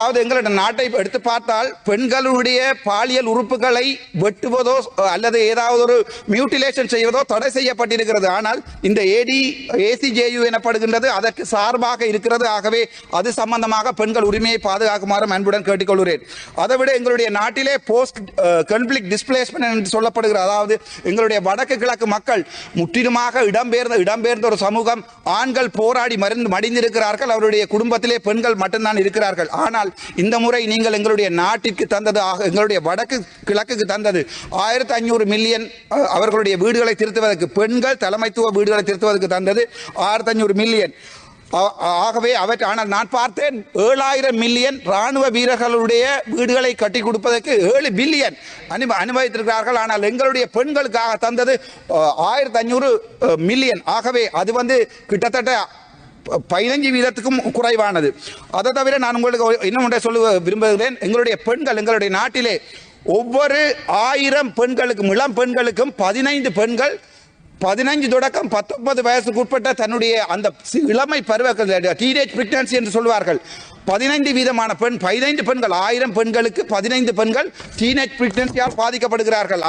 அதாவது எங்களோட நாட்டை எடுத்து பார்த்தால் பெண்களுடைய பாலியல் உறுப்புகளை வெட்டுவதோ அல்லது ஏதாவது ஒரு மியூட்டிலேஷன் செய்வதோ தடை செய்யப்பட்டிருக்கிறது. ஆனால் இந்த ஏடி ஏசிஜேயு எனப்படுகின்றது அதற்கு சார்பாக இருக்கிறது. ஆகவே அது சம்பந்தமாக பெண்கள் உரிமையை பாதுகாக்குமாறும் அன்புடன் கேட்டுக்கொள்கிறேன். அதை விட எங்களுடைய நாட்டிலே போஸ்ட் கன்ஃபிளிக் டிஸ்பிளேஸ்மெண்ட் என்று சொல்லப்படுகிற அதாவது எங்களுடைய வடக்கு கிழக்கு மக்கள் முற்றிலுமாக இடம்பெயர்ந்த இடம்பெயர்ந்த ஒரு சமூகம். ஆண்கள் போராடி மருந்து மடிந்திருக்கிறார்கள். அவருடைய குடும்பத்திலே பெண்கள் மட்டும்தான் இருக்கிறார்கள். ஆனால் இந்த முறை நீங்கள் எங்களுடைய நாட்டிற்கு தந்தது ஆக எங்களுடைய வடக்கு கிழக்குக்கு தந்தது ஆயிரத்தி ஐநூறு மில்லியன் அவர்களுடைய வீடுகளை திருத்துவதற்கு பெண்கள் தலைமைத்துவ வீடுகளை திருத்துவதற்கு தந்தது ஆயிரத்தி ஐநூறு மில்லியன் ஆகவே அவற்றை ஆனால் நான் பார்த்தேன் ஏழாயிரம் மில்லியன் ராணுவ வீரர்களுடைய வீடுகளை கட்டி கொடுப்பதற்கு ஏழு பில்லியன் அனு அனுபவித்திருக்கிறார்கள் ஆனால் எங்களுடைய பெண்களுக்காக தந்தது ஆயிரத்தி ஐநூறு மில்லியன். ஆகவே அது வந்து கிட்டத்தட்ட பதினஞ்சு வீதத்துக்கும் குறைவானது. அதை தவிர நான் உங்களுக்கு இன்னும் ஒன்றை சொல்ல விரும்புகிறேன். எங்களுடைய பெண்கள் எங்களுடைய நாட்டிலே ஒவ்வொரு ஆயிரம் பெண்களுக்கும் இளம் பெண்களுக்கும் பதினைந்து பெண்கள் பதினைஞ்சு தொடக்கம் பத்தொன்பது வயசுக்கு உட்பட்ட தன்னுடைய அந்த சி- இளமை பருவ டீனேஜ் பிரெக்னன்சி என்று சொல்வார்கள் பதினைந்து வீதமான பெண் பதினைந்து பெண்கள் ஆயிரம் பெண்களுக்கு பதினைந்து பெண்கள் டீனேஜ் பிரெக்னன்சியால் பாதிக்கப்படுகிறார்கள்.